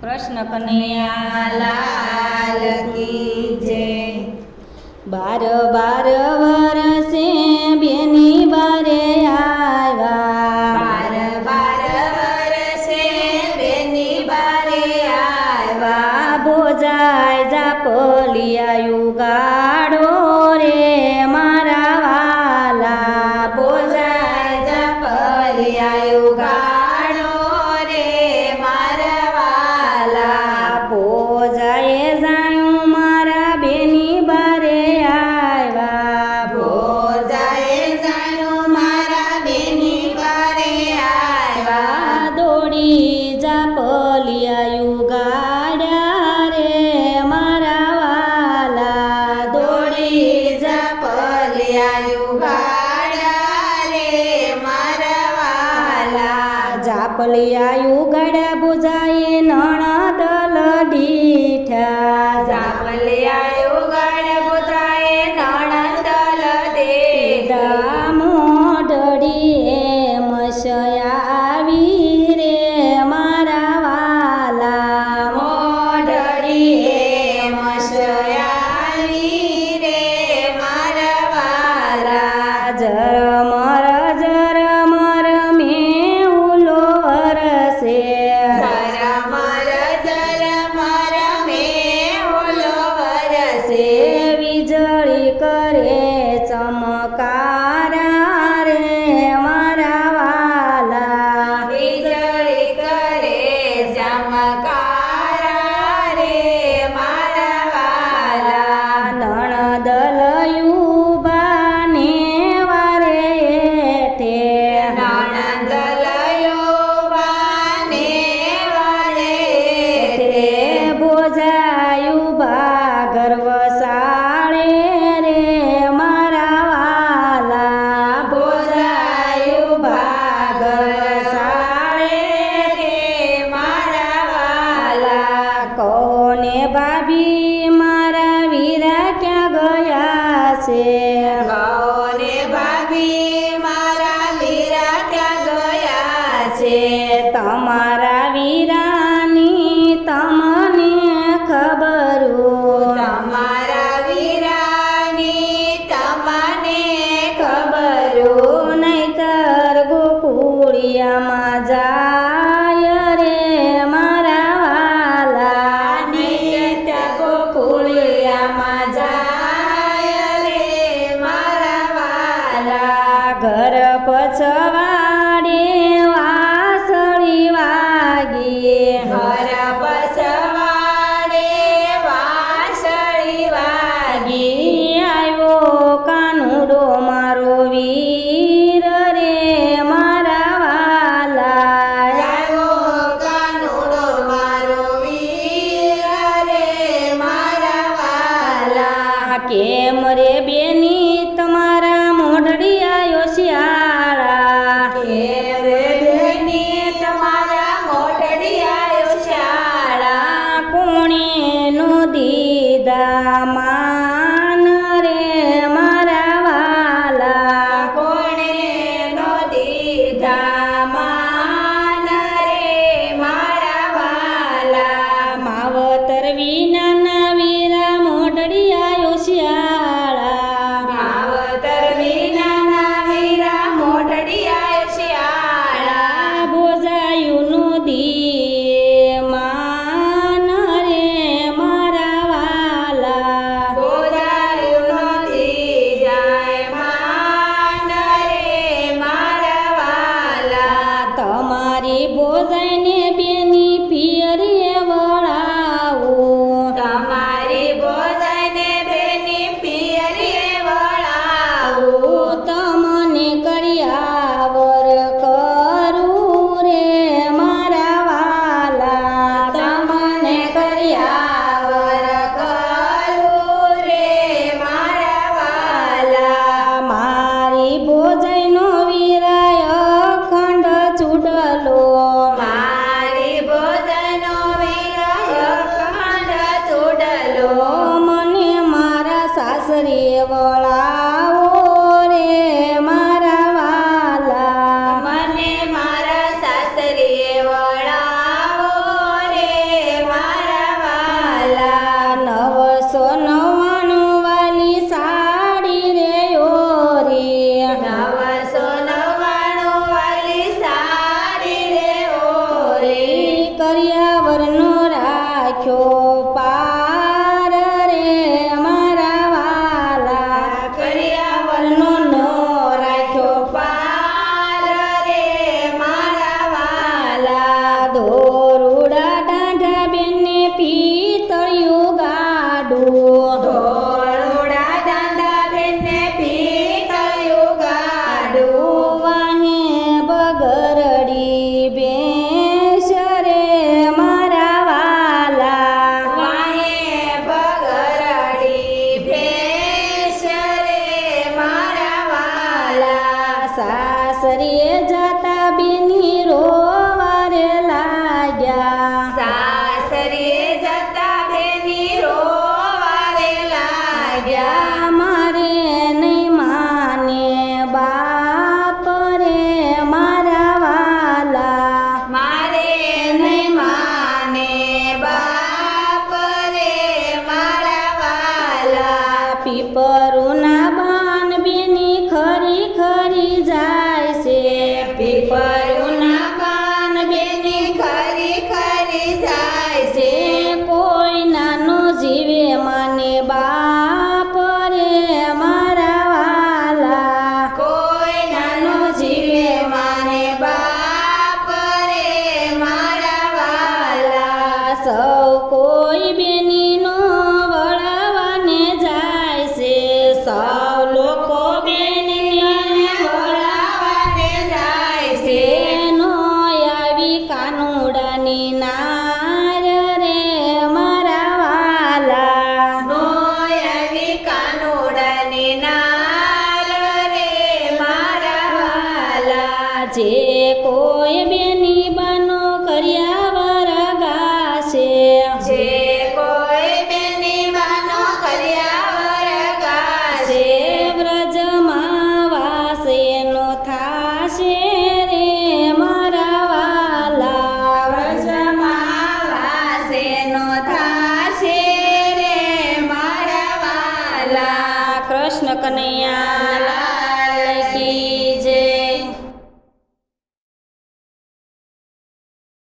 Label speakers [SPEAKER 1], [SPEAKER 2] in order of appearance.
[SPEAKER 1] પ્રશ્ન કૃષ્ણ કનૈયાલાલ
[SPEAKER 2] કી જય.
[SPEAKER 1] બાર બાર વરસે कोणी जापलिया युगाड्या रे मारावाला.
[SPEAKER 2] दोडी जापलिया युगाड्या रे मारावाला.
[SPEAKER 1] जापलिया युगाड्या बुजाई नणदल ढिठ्या
[SPEAKER 2] जापलिया
[SPEAKER 1] म जे मारा वाला
[SPEAKER 2] नि त गोकुल यमा जे मारा वाला
[SPEAKER 1] घर पचवा Hare Bola đua 一遍你。કનૈયા